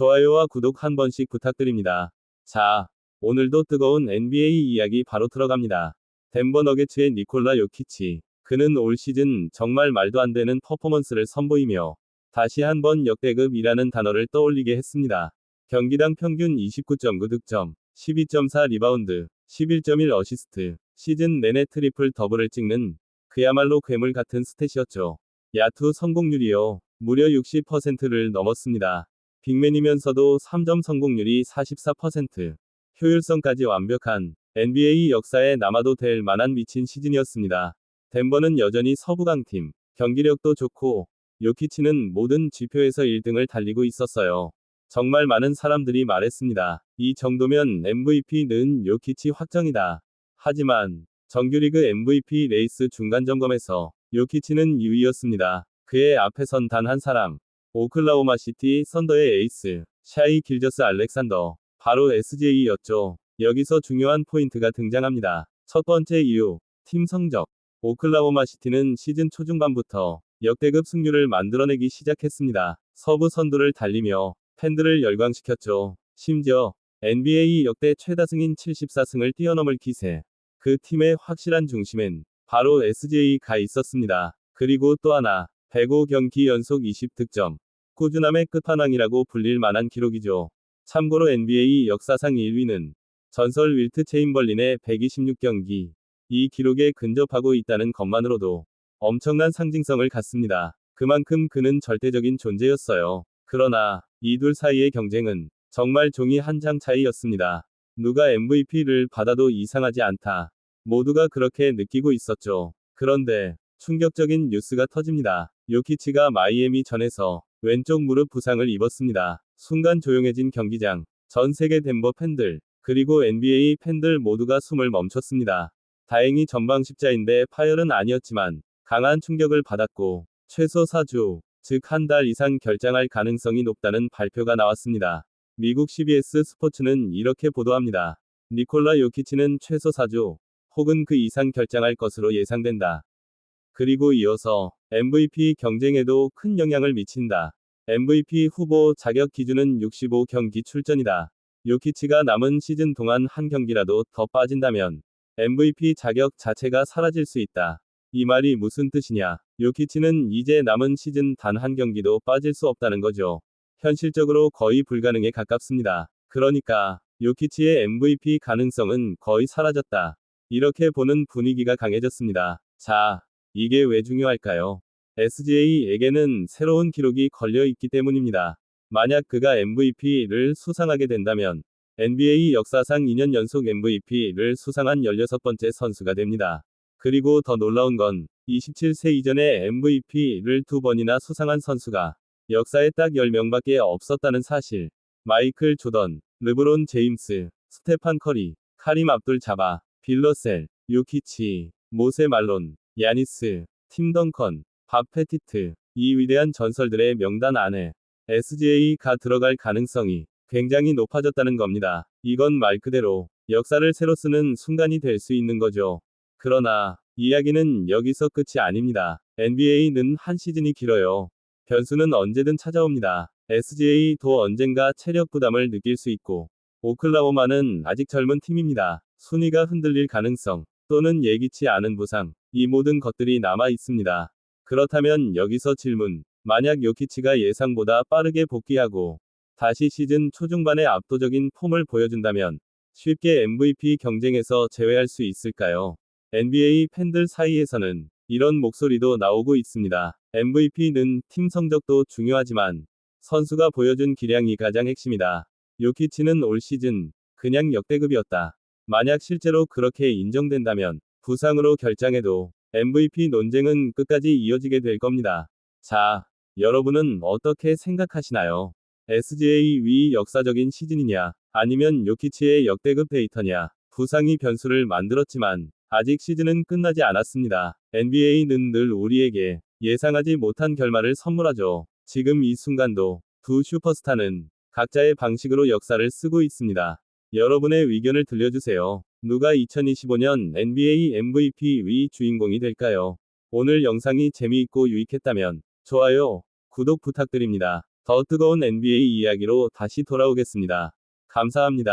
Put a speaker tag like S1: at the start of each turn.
S1: 좋아요와 구독 한 번씩 부탁드립니다. 자, 오늘도 뜨거운 NBA 이야기 바로 들어갑니다. 덴버 너게츠의 니콜라 요키치. 그는 올 시즌 정말 말도 안 되는 퍼포먼스를 선보이며 다시 한번 역대급이라는 단어를 떠올리게 했습니다. 경기당 평균 29.9 득점, 12.4 리바운드, 11.1 어시스트, 시즌 내내 트리플 더블을 찍는 그야말로 괴물 같은 스탯이었죠. 야투 성공률이요. 무려 60%를 넘었습니다. 빅맨이면서도 3점 성공률이 44%. 효율성까지 완벽한 NBA 역사에 남아도 될 만한 미친 시즌이었습니다. 덴버는 여전히 서부 강팀, 경기력도 좋고, 요키치는 모든 지표에서 1등을 달리고 있었어요. 정말 많은 사람들이 말했습니다. 이 정도면 MVP는 요키치 확정이다. 하지만, 정규리그 MVP 레이스 중간 점검에서 요키치는 2위였습니다. 그의 앞에선 단 한 사람. 오클라호마 시티 선더의 에이스, 샤이 길저스 알렉산더. 바로 SJ였죠. 여기서 중요한 포인트가 등장합니다. 첫 번째 이유, 팀 성적. 오클라호마 시티는 시즌 초중반부터 역대급 승률을 만들어내기 시작했습니다. 서부 선두를 달리며 팬들을 열광시켰죠. 심지어 NBA 역대 최다 승인 74승을 뛰어넘을 기세. 그 팀의 확실한 중심엔 바로 SJ가 있었습니다. 그리고 또 하나, 105 경기 연속 20득점. 꾸준함의 끝판왕이라고 불릴 만한 기록이죠. 참고로 NBA 역사상 1위는 전설 윌트 체인벌린의 126경기. 이 기록에 근접하고 있다는 것만으로도 엄청난 상징성을 갖습니다. 그만큼 그는 절대적인 존재였어요. 그러나 이 둘 사이의 경쟁은 정말 종이 한 장 차이였습니다. 누가 MVP를 받아도 이상하지 않다. 모두가 그렇게 느끼고 있었죠. 그런데 충격적인 뉴스가 터집니다. 요키치가 마이애미 전에서 왼쪽 무릎 부상을 입었습니다. 순간 조용해진 경기장, 전 세계 덴버 팬들, 그리고 NBA 팬들 모두가 숨을 멈췄습니다. 다행히 전방 십자인대 파열은 아니었지만 강한 충격을 받았고 최소 4주, 즉 한 달 이상 결장할 가능성이 높다는 발표가 나왔습니다. 미국 CBS 스포츠는 이렇게 보도합니다. 니콜라 요키치는 최소 4주, 혹은 그 이상 결장할 것으로 예상된다. 그리고 이어서 MVP 경쟁에도 큰 영향을 미친다. MVP 후보 자격 기준은 65경기 출전이다. 요키치가 남은 시즌 동안 한 경기라도 더 빠진다면 MVP 자격 자체가 사라질 수 있다. 이 말이 무슨 뜻이냐? 요키치는 이제 남은 시즌 단 한 경기도 빠질 수 없다는 거죠. 현실적으로 거의 불가능에 가깝습니다. 그러니까 요키치의 MVP 가능성은 거의 사라졌다. 이렇게 보는 분위기가 강해졌습니다. 자, 이게 왜 중요할까요? SJ에게는 새로운 기록이 걸려 있기 때문입니다. 만약 그가 MVP를 수상하게 된다면 NBA 역사상 2년 연속 MVP를 수상한 16번째 선수가 됩니다. 그리고 더 놀라운 건 27세 이전에 MVP를 두 번이나 수상한 선수가 역사에 딱 10명밖에 없었다는 사실. 마이클 조던, 르브론 제임스, 스테판 커리, 카림 압둘 자바, 빌러셀, 요키치, 모세 말론, 야니스, 팀 덩컨, 밥 페티트, 이 위대한 전설들의 명단 안에 SJ가 들어갈 가능성이 굉장히 높아졌다는 겁니다. 이건 말 그대로 역사를 새로 쓰는 순간이 될 수 있는 거죠. 그러나 이야기는 여기서 끝이 아닙니다. NBA는 한 시즌이 길어요. 변수는 언제든 찾아옵니다. SJ도 언젠가 체력 부담을 느낄 수 있고 오클라호마는 아직 젊은 팀입니다. 순위가 흔들릴 가능성 또는 예기치 않은 부상 이 모든 것들이 남아 있습니다. 그렇다면 여기서 질문 만약 요키치가 예상보다 빠르게 복귀하고 다시 시즌 초중반에 압도적인 폼을 보여준다면 쉽게 MVP 경쟁에서 제외할 수 있을까요? NBA 팬들 사이에서는 이런 목소리도 나오고 있습니다. MVP는 팀 성적도 중요하지만 선수가 보여준 기량이 가장 핵심이다. 요키치는 올 시즌 그냥 역대급이었다. 만약 실제로 그렇게 인정된다면 부상으로 결장해도 MVP 논쟁은 끝까지 이어지게 될 겁니다. 자, 여러분은 어떻게 생각하시나요? SGA 위 역사적인 시즌이냐, 아니면 요키치의 역대급 데이터냐, 부상이 변수를 만들었지만, 아직 시즌은 끝나지 않았습니다. NBA는 늘 우리에게 예상하지 못한 결말을 선물하죠. 지금 이 순간도 두 슈퍼스타는 각자의 방식으로 역사를 쓰고 있습니다. 여러분의 의견을 들려주세요. 누가 2025년 NBA MVP 위 주인공이 될까요? 오늘 영상이 재미있고 유익했다면 좋아요, 구독 부탁드립니다. 더 뜨거운 NBA 이야기로 다시 돌아오겠습니다. 감사합니다.